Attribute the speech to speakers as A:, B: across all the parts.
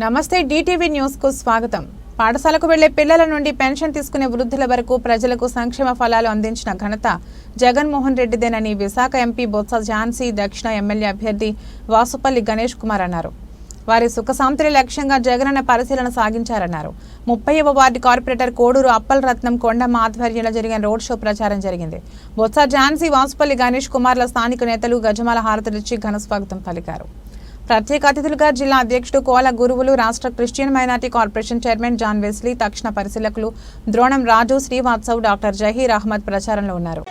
A: నమస్తే డిటీవీ న్యూస్కు స్వాగతం. పాఠశాలకు వెళ్ళే పిల్లల నుండి పెన్షన్ తీసుకునే వృద్ధుల వరకు ప్రజలకు సంక్షేమ ఫలాలు అందించిన ఘనత జగన్మోహన్ రెడ్డిదేనని విశాఖ ఎంపీ బొత్స ఝాన్సీ దక్షిణ ఎమ్మెల్యే అభ్యర్థి వాసుపల్లి గణేష్ కుమార్ అన్నారు. వారి సుఖశాంతుల లక్ష్యంగా జగనన్న పరిశీలన సాగించారన్నారు. ముప్పైవ వార్డు కార్పొరేటర్ కోడూరు అప్పల్ రత్నం కొండమ్మ ఆధ్వర్యంలో జరిగిన రోడ్ షో ప్రచారం జరిగింది. బొత్స ఝాన్సీ వాసుపల్లి గణేష్ కుమార్ల స్థానిక నేతలు గజమాల హారతులిచ్చి ఘన స్వాగతం పలికారు. ప్రత్యేక అతిథులుగా జిల్లా అధ్యక్షుడు కోల గురువులు రాష్ట్ర Christian minority corporation chairman John Wesley తక్షణ పరిశీలకులు ద్రోణం రాజు శ్రీవాత్సవ్ డాక్టర్ జహీర్ అహ్మద్ ప్రచారంలో ఉన్నారు.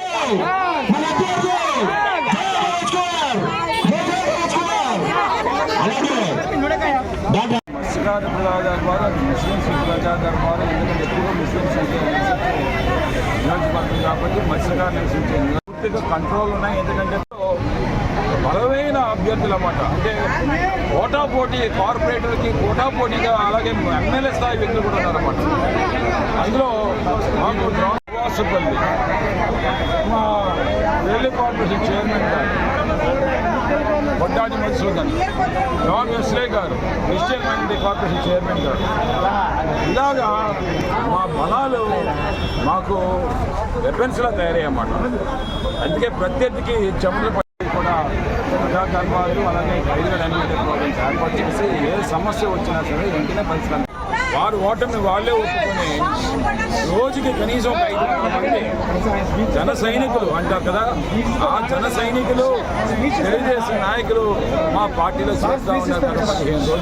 B: కాబట్టి పూర్తిగా కంట్రోల్ ఉన్నాయి ఎందుకంటే అభ్యర్థులు అన్నమాట. అంటే ఓటా పోటీ కార్పొరేటర్కి ఓటా పోటీగా అలాగే ఎమ్మెల్యే స్థాయి వ్యక్తులు కూడా ఉన్నారన్నమాట. అందులో మాకు వాసుపల్లి మా రైల్వే కార్పొరేషన్ చైర్మన్ గారు బొడ్డాడి మధుసూదన్ జాన్ వెస్లే గారు క్రిస్టియన్ మైనార్టీ కార్పొరేషన్ చైర్మన్ గారు. ఇలాగా మా బలాలు మాకు వెపన్స్లా తయారయ్యన్నమాట అందుకే ప్రత్యర్థికి చెమలు పట్టి కూడా ప్రజాకర్మాలు అలాగే ఖైదుల అన్నిటి ప్రోగ్రామ్స్ ఏర్పాటు చేసి ఏ సమస్య వచ్చినా సరే వెంటనే పరిష్కారం. వారు ఓటమి వాళ్ళే ఒప్పుకొని రోజుకి కనీసం ఒక ఐదు వందల మంది జన సైనికులు అంటారు కదా ఆ జన సైనికులు తెలుగుదేశం నాయకులు మా పార్టీలో చేస్తా ఉన్నారు పదిహేను రోజులు.